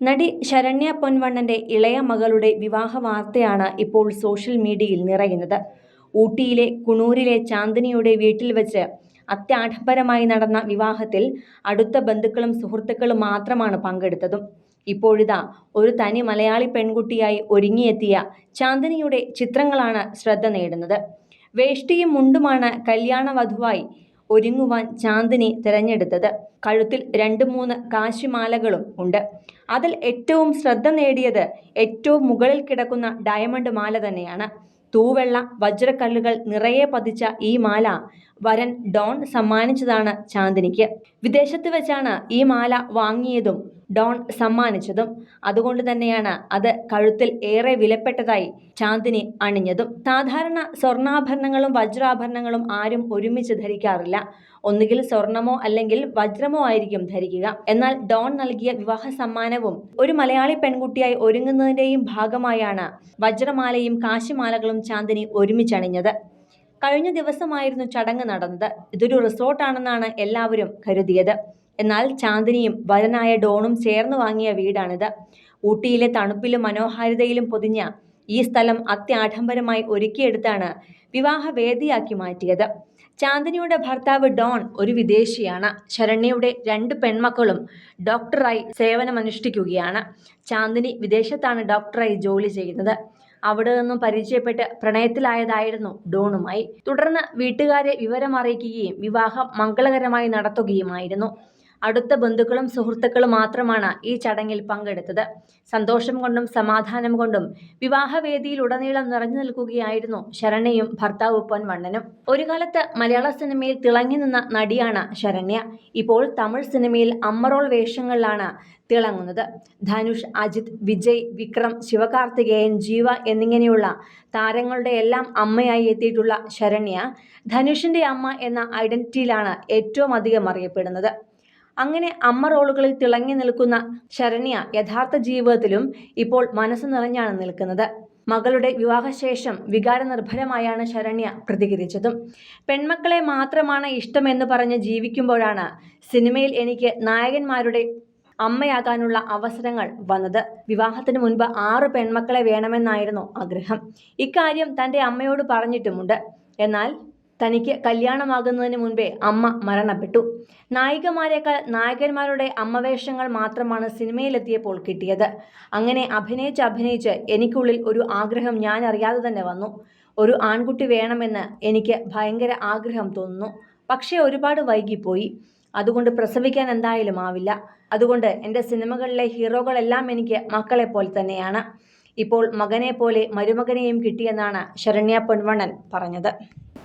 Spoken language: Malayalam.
നടി ശരണ്യ പൊൻവണ്ണന്റെ ഇളയ മകളുടെ വിവാഹ വാർത്തയാണ് ഇപ്പോൾ സോഷ്യൽ മീഡിയയിൽ നിറയുന്നത്. ഊട്ടിയിലെ കുണൂരിലെ ചാന്ദിനിയുടെ വീട്ടിൽ വെച്ച് അത്യാഡംബരമായി നടന്ന വിവാഹത്തിൽ അടുത്ത ബന്ധുക്കളും സുഹൃത്തുക്കളും മാത്രമാണ് പങ്കെടുത്തതും. ഇപ്പോഴിതാ ഒരു തനി മലയാളി പെൺകുട്ടിയായി ഒരുങ്ങിയെത്തിയ ചാന്ദിനിയുടെ ചിത്രങ്ങളാണ് ശ്രദ്ധ നേടുന്നത്. വേഷ്ടിയും മുണ്ടുമാണ് കല്യാണ വധുവായി ഒരുങ്ങുവാൻ ചാന്ദിനി തിരഞ്ഞെടുത്തത്. കഴുത്തിൽ രണ്ട് മൂന്ന് കാശിമാലകളും ഉണ്ട്. അതിൽ ഏറ്റവും ശ്രദ്ധ നേടിയത് ഏറ്റവും മുകളിൽ കിടക്കുന്ന ഡയമണ്ട് മാല തന്നെയാണ്. തൂവെള്ള വജ്രക്കല്ലുകൾ നിറയെ പതിച്ച ഈ മാല വരൻ ഡോൺ സമ്മാനിച്ചതാണ് ചാന്ദിനിക്ക്. വിദേശത്ത് വെച്ചാണ് ഈ മാല വാങ്ങിയതും ഡോൺ സമ്മാനിച്ചതും അതുകൊണ്ട് തന്നെയാണ് അത് കഴുത്തിൽ ഏറെ വിലപ്പെട്ടതായി ചാന്ദിനി അണിഞ്ഞതും. സാധാരണ സ്വർണാഭരണങ്ങളും വജ്രാഭരണങ്ങളും ആരും ഒരുമിച്ച് ധരിക്കാറില്ല. ഒന്നുകിൽ സ്വർണമോ അല്ലെങ്കിൽ വജ്രമോ ആയിരിക്കും ധരിക്കുക. എന്നാൽ ഡോൺ നൽകിയ വിവാഹ സമ്മാനവും ഒരു മലയാളി പെൺകുട്ടിയായി ഒരുങ്ങുന്നതിന്റെയും ഭാഗമായാണ് വജ്രമാലയും കാശിമാലകളും ചാന്ദിനി ഒരുമിച്ചണിഞ്ഞത് കഴിഞ്ഞ ദിവസമായിരുന്നു ചടങ്ങ് നടന്നത്. ഇതൊരു റിസോർട്ടാണെന്നാണ് എല്ലാവരും കരുതിയത്. എന്നാൽ ചാന്ദിനിയും വരനായ ഡോണും ചേർന്ന് വാങ്ങിയ വീടാണിത്. ഊട്ടിയിലെ തണുപ്പിലും മനോഹാരിതയിലും പൊതിഞ്ഞ ഈ സ്ഥലം അത്യാഡംബരമായി ഒരുക്കിയെടുത്താണ് വിവാഹ വേദിയാക്കി മാറ്റിയത്. ചാന്ദിനിയുടെ ഭർത്താവ് ഡോൺ ഒരു വിദേശിയാണ്. ശരണ്യയുടെ രണ്ട് പെൺമക്കളും ഡോക്ടറായി സേവനമനുഷ്ഠിക്കുകയാണ്. ചാന്ദിനി വിദേശത്താണ് ഡോക്ടറായി ജോലി ചെയ്യുന്നത്. അവിടെ നിന്നും പരിചയപ്പെട്ട് പ്രണയത്തിലായതായിരുന്നു ഡോണുമായി. തുടർന്ന് വീട്ടുകാരെ വിവരമറിയിക്കുകയും വിവാഹം മംഗളകരമായി നടത്തുകയുമായിരുന്നു. അടുത്ത ബന്ധുക്കളും സുഹൃത്തുക്കളും മാത്രമാണ് ഈ ചടങ്ങിൽ പങ്കെടുത്തത്. സന്തോഷം കൊണ്ടും സമാധാനം കൊണ്ടും വിവാഹവേദിയിലുടനീളം നിറഞ്ഞു നിൽക്കുകയായിരുന്നു ശരണ്യയും ഭർത്താവ് പൊൻവണ്ണനും. ഒരു കാലത്ത് മലയാള സിനിമയിൽ തിളങ്ങി നിന്ന നടിയാണ് ശരണ്യ. ഇപ്പോൾ തമിഴ് സിനിമയിൽ അമ്മറോൾ വേഷങ്ങളിലാണ് തിളങ്ങുന്നത്. ധനുഷ് അജിത് വിജയ് വിക്രം ശിവകാർത്തികേയൻ ജീവ എന്നിങ്ങനെയുള്ള താരങ്ങളുടെ എല്ലാം അമ്മയായി എത്തിയിട്ടുള്ള ശരണ്യ ധനുഷിന്റെ അമ്മ എന്ന ഐഡന്റിറ്റിയിലാണ് ഏറ്റവും അധികം അറിയപ്പെടുന്നത്. അങ്ങനെ അമ്മ റോളുകളിൽ തിളങ്ങി നിൽക്കുന്ന ശരണ്യ യഥാർത്ഥ ജീവിതത്തിലും ഇപ്പോൾ മനസ്സ് നിറഞ്ഞാണ് നിൽക്കുന്നത്. മകളുടെ വിവാഹശേഷം വികാരനിർഭരമായാണ് ശരണ്യ പ്രതികരിച്ചതും. പെൺമക്കളെ മാത്രമാണ് ഇഷ്ടമെന്ന് പറഞ്ഞ് ജീവിക്കുമ്പോഴാണ് സിനിമയിൽ എനിക്ക് നായകന്മാരുടെ അമ്മയാകാനുള്ള അവസരങ്ങൾ വന്നത്. വിവാഹത്തിന് മുൻപ് ആറ് പെൺമക്കളെ വേണമെന്നായിരുന്നു ആഗ്രഹം. ഇക്കാര്യം തന്റെ അമ്മയോട് പറഞ്ഞിട്ടുമുണ്ട്. എന്നാൽ തനിക്ക് കല്യാണമാകുന്നതിന് മുൻപേ അമ്മ മരണപ്പെട്ടു. നായികമാരെക്കാൾ നായകന്മാരുടെ അമ്മവേഷങ്ങൾ മാത്രമാണ് സിനിമയിലെത്തിയപ്പോൾ കിട്ടിയത്. അങ്ങനെ അഭിനയിച്ച് അഭിനയിച്ച് എനിക്കുള്ളിൽ ഒരു ആഗ്രഹം ഞാൻ അറിയാതെ തന്നെ വന്നു. ഒരു ആൺകുട്ടി വേണമെന്ന് എനിക്ക് ഭയങ്കര ആഗ്രഹം തോന്നുന്നു. പക്ഷേ ഒരുപാട് വൈകിപ്പോയി. അതുകൊണ്ട് പ്രസവിക്കാൻ എന്തായാലും ആവില്ല. അതുകൊണ്ട് എന്റെ സിനിമകളിലെ ഹീറോകളെല്ലാം എനിക്ക് മക്കളെ പോലെ തന്നെയാണ്. ഇപ്പോൾ മകനെ പോലെ മരുമകനെയും കിട്ടിയെന്നാണ് ശരണ്യ പൊൻവണ്ണൻ പറഞ്ഞത്.